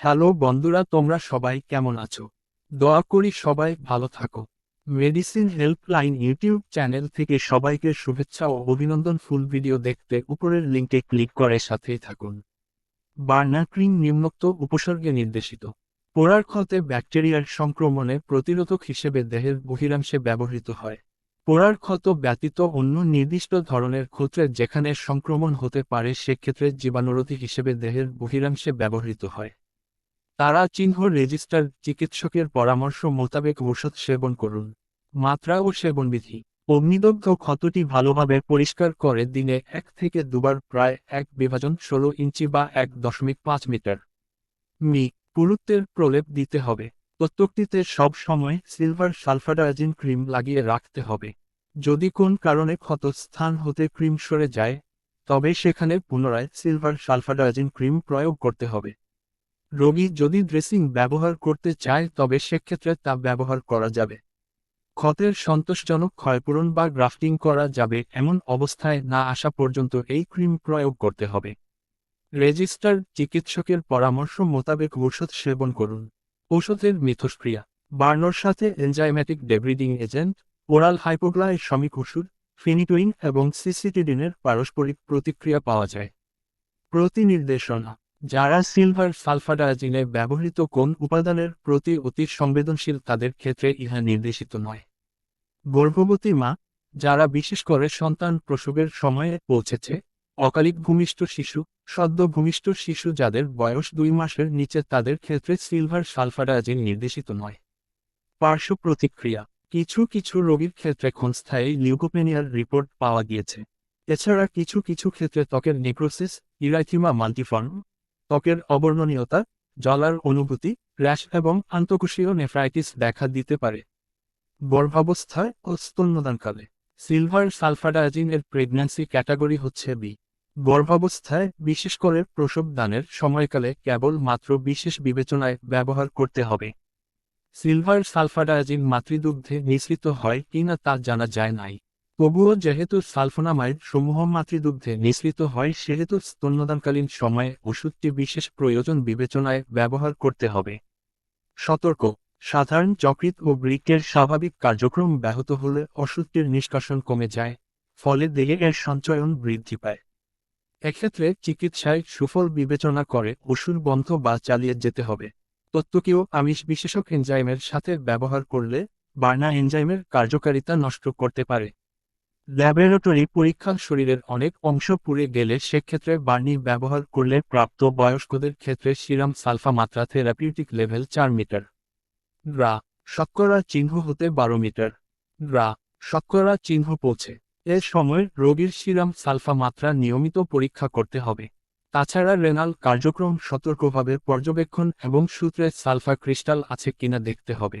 Hello বন্ধুরা, তোমরা সবাই কেমন আছো? দোয়া করি সবাই ভালো থাকো। মেডিসিন হেল্পলাইন ইউটিউব চ্যানেল থেকে সবাইকে শুভেচ্ছা ও অভিনন্দন। ফুল ভিডিও দেখতে উপরের লিঙ্কে ক্লিক করে সাথেই থাকুন। বার্নার ক্রিম নিম্নোক্ত উপসর্গে নির্দেশিত। পোড়ার ক্ষতে ব্যাকটেরিয়ার সংক্রমণে প্রতিরোধক হিসেবে দেহের বহিরাংশে ব্যবহৃত হয়। পোড়ার ক্ষত ব্যতীত অন্য নির্দিষ্ট ধরনের ক্ষত্রে যেখানে সংক্রমণ হতে পারে, সেক্ষেত্রে জীবাণুরোধী হিসেবে দেহের বহিরাংশে ব্যবহৃত হয়। তারা চিহ্ন রেজিস্টার চিকিৎসকের পরামর্শ মোতাবেক ওষুধ সেবন করুন। মাত্রা ও সেবনবিধি। অগ্নিদগ্ধ ক্ষতটি ভালোভাবে পরিষ্কার করে দিনে এক থেকে দুবার প্রায় এক বিভাজন ষোলো ইঞ্চি বা এক দশমিক পাঁচ মিটার। মি, পুরুত্বের প্রলেপ দিতে হবে। প্রত্যেকটিতে সব সময় সিলভার সালফাডায়াজিন ক্রিম লাগিয়ে রাখতে হবে। যদি কোন কারণে ক্ষত স্থান হতে ক্রিম সরে যায়, তবে সেখানে পুনরায় সিলভার সালফাডায়াজিন ক্রিম প্রয়োগ করতে হবে। রোগী যদি ড্রেসিং ব্যবহার করতে চায় তবে সেক্ষেত্রে তা ব্যবহার করা যাবে। ক্ষতের সন্তোষজনক ক্ষয়পূরণ বা গ্রাফটিং করা যাবে এমন অবস্থায় না আসা পর্যন্ত এই ক্রিম প্রয়োগ করতে হবে। রেজিস্টার চিকিৎসকের পরামর্শ মোতাবেক ঔষধ সেবন করুন। ঔষধের মিথস্ক্রিয়া, বার্নোর সাথে এনজাইম্যাটিক ডেব্রিডিং এজেন্ট, ওরাল হাইপোগ্লাই হাইপোগ্লাইসমিক ওষুধ, ফিনিটুইন এবং সিসিটিডিনের পারস্পরিক প্রতিক্রিয়া পাওয়া যায়। প্রতিনির্দেশনা যারা সিলভার সালফাডাজিনে ব্যবহৃত কোন উপাদানের প্রতি অতি সংবেদনশীল তাদের ক্ষেত্রে ইহা নির্দেশিত নয়। গর্ভবতী মা, যারা বিশেষ করে সন্তান প্রসবের সময়ে পৌঁছেছে, অকালিক ভূমিষ্ঠ শিশু, সদ্য ভূমিষ্ঠ শিশু যাদের বয়স দুই মাসের নিচে তাদের ক্ষেত্রে সিলভার সালফাডাজিন নির্দেশিত নয়। পার্শ্ব প্রতিক্রিয়া, কিছু কিছু রোগীর ক্ষেত্রে ক্ষণস্থায়ী লিউকোপেনিয়ার রিপোর্ট পাওয়া গিয়েছে। এছাড়া কিছু কিছু ক্ষেত্রে ত্বকের নেক্রোসিস ইরাইথিমা মাল্টিফর্ম ত্বকের অবর্ণনীয়তা জলার অনুভূতি, র্যাশ এবং আন্তঃকোষীয় নেফ্রাইটিস দেখা দিতে পারে। গর্ভাবস্থায় ও স্তন্যদানকালে সিলভার সালফাডায়াজিন এর প্রেগন্যান্সি ক্যাটাগরি হচ্ছে বি গর্ভাবস্থায় বিশেষ করে প্রসব দানের সময়কালে কেবল মাত্র বিশেষ বিবেচনায় ব্যবহার করতে হবে। সিলভার সালফাডায়াজিন মাতৃদুগ্ধে মিশ্রিত হয় কিনা তা জানা যায় নাই। তবুও যেহেতু সালফোনামাইড সমূহ মাতৃদুগ্ধে নিঃসৃত হয়, সেহেতু স্তন্যদানকালীন সময়ে ওষুধটি বিশেষ প্রয়োজন বিবেচনায় ব্যবহার করতে হবে। সতর্ক। সাধারণ যকৃত ও বৃক্কের স্বাভাবিক কার্যক্রম ব্যাহত হলে ওষুধটির নিষ্কাশন কমে যায়, ফলে দেহে এর সঞ্চয়ন বৃদ্ধি পায়। এক্ষেত্রে চিকিৎসায় সুফল বিবেচনা করে ওষুধ বন্ধ বা চালিয়ে যেতে হবে। তত্ত্বকেও আমিষ বিশেষক এনজাইমের সাথে ব্যবহার করলে বার্না এনজাইমের কার্যকারিতা নষ্ট করতে পারে। ল্যাবরেটরি পরীক্ষা শরীরের অনেক অংশ পুড়ে গেলে সেক্ষেত্রে বার্নি ব্যবহার করলে প্রাপ্ত বয়স্কদের ক্ষেত্রে সিরাম সালফা মাত্রা থেরাপিউটিক লেভেল চার মিটার। গ্রা শক্করা চিহ্ন হতে বারো মিটার। গ্রা শক্করা চিহ্ন পৌঁছে। এ সময় রোগীর সিরাম সালফা মাত্রা নিয়মিত পরীক্ষা করতে হবে। তাছাড়া রেনাল কার্যক্রম সতর্কভাবে পর্যবেক্ষণ এবং সূত্রে সালফা ক্রিস্টাল আছে কিনা দেখতে হবে।